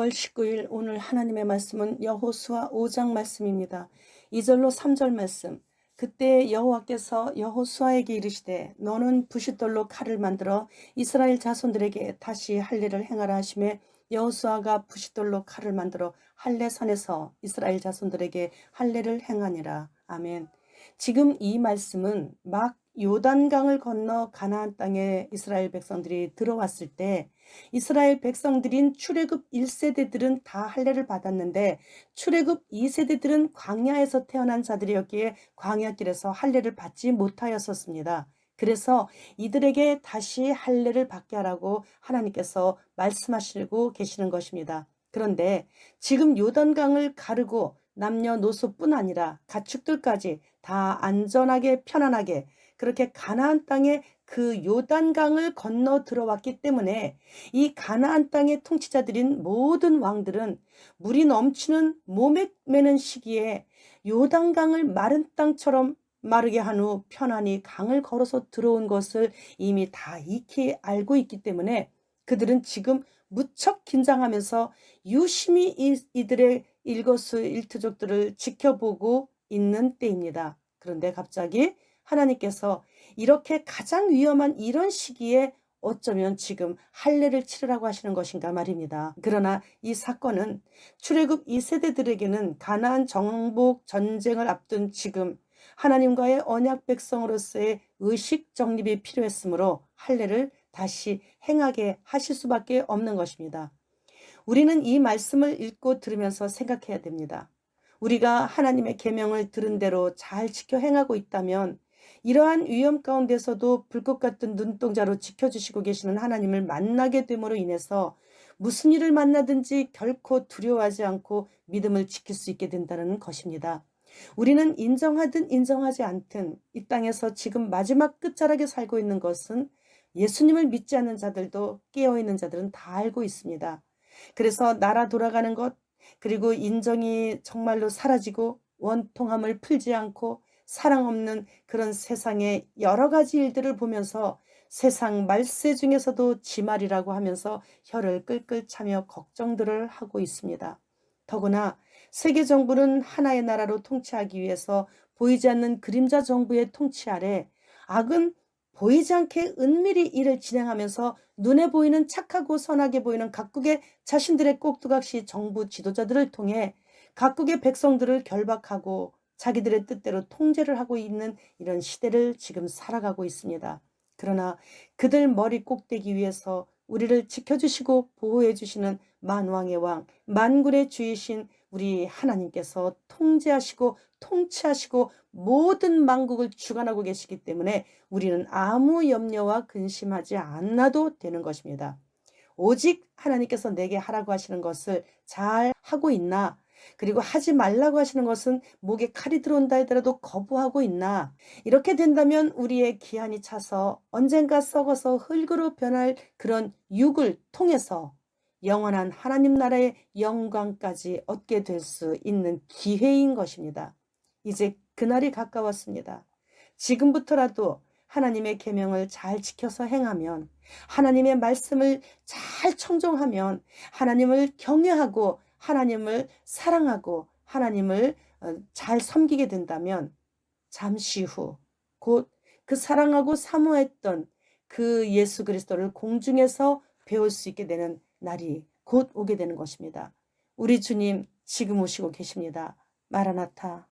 5월 19일 오늘 하나님의 말씀은 여호수아 5장 말씀입니다. 2절로 3절 말씀. 그때 여호와께서 여호수아에게 이르시되 너는 부싯돌로 칼을 만들어 이스라엘 자손들에게 다시 할례를 행하라 하심에 여호수아가 부싯돌로 칼을 만들어 할례산에서 이스라엘 자손들에게 할례를 행하니라. 아멘. 지금 이 말씀은 막 요단강을 건너 가나안 땅에 이스라엘 백성들이 들어왔을 때 이스라엘 백성들인 출애굽 1세대들은 다 할례를 받았는데 출애굽 2세대들은 광야에서 태어난 자들이었기에 광야길에서 할례를 받지 못하였었습니다. 그래서 이들에게 다시 할례를 받게 하라고 하나님께서 말씀하시고 계시는 것입니다. 그런데 지금 요단강을 가르고 남녀노소뿐 아니라 가축들까지 다 안전하게 편안하게 그렇게 가나안 땅에 그 요단강을 건너 들어왔기 때문에 이 가나안 땅의 통치자들인 모든 왕들은 물이 넘치는 몸에 매는 시기에 요단강을 마른 땅처럼 마르게 한 후 편안히 강을 걸어서 들어온 것을 이미 다 익히 알고 있기 때문에 그들은 지금 무척 긴장하면서 유심히 이, 이들의 일거수 일투족들을 지켜보고 있는 때입니다. 그런데 갑자기 하나님께서 이렇게 가장 위험한 이런 시기에 어쩌면 지금 할례를 치르라고 하시는 것인가 말입니다. 그러나 이 사건은 출애굽 2세대들에게는 가나안 정복 전쟁을 앞둔 지금 하나님과의 언약 백성으로서의 의식 정립이 필요했으므로 할례를 다시 행하게 하실 수밖에 없는 것입니다. 우리는 이 말씀을 읽고 들으면서 생각해야 됩니다. 우리가 하나님의 계명을 들은 대로 잘 지켜 행하고 있다면 이러한 위험 가운데서도 불꽃 같은 눈동자로 지켜주시고 계시는 하나님을 만나게 됨으로 인해서 무슨 일을 만나든지 결코 두려워하지 않고 믿음을 지킬 수 있게 된다는 것입니다. 우리는 인정하든 인정하지 않든 이 땅에서 지금 마지막 끝자락에 살고 있는 것은 예수님을 믿지 않는 자들도 깨어있는 자들은 다 알고 있습니다. 그래서 나라 돌아가는 것, 그리고 인정이 정말로 사라지고 원통함을 풀지 않고 사랑 없는 그런 세상의 여러 가지 일들을 보면서 세상 말세 중에서도 지 말이라고 하면서 혀를 끌끌 차며 걱정들을 하고 있습니다. 더구나 세계 정부는 하나의 나라로 통치하기 위해서 보이지 않는 그림자 정부의 통치 아래 악은 보이지 않게 은밀히 일을 진행하면서 눈에 보이는 착하고 선하게 보이는 각국의 자신들의 꼭두각시 정부 지도자들을 통해 각국의 백성들을 결박하고 자기들의 뜻대로 통제를 하고 있는 이런 시대를 지금 살아가고 있습니다. 그러나 그들 머리 꼭대기 위에서 우리를 지켜주시고 보호해주시는 만왕의 왕, 만군의 주이신 우리 하나님께서 통제하시고 통치하시고 모든 만국을 주관하고 계시기 때문에 우리는 아무 염려와 근심하지 않아도 되는 것입니다. 오직 하나님께서 내게 하라고 하시는 것을 잘 하고 있나? 그리고 하지 말라고 하시는 것은 목에 칼이 들어온다 하더라도 거부하고 있나? 이렇게 된다면 우리의 기한이 차서 언젠가 썩어서 흙으로 변할 그런 육을 통해서 영원한 하나님 나라의 영광까지 얻게 될 수 있는 기회인 것입니다. 이제 그날이 가까웠습니다. 지금부터라도 하나님의 계명을 잘 지켜서 행하면 하나님의 말씀을 잘 청종하면 하나님을 경외하고 하나님을 사랑하고 하나님을 어, 잘 섬기게 된다면 잠시 후 곧 그 사랑하고 사모했던 그 예수 그리스도를 공중에서 배울 수 있게 되는 날이 곧 오게 되는 것입니다. 우리 주님 지금 오시고 계십니다. 마라나타.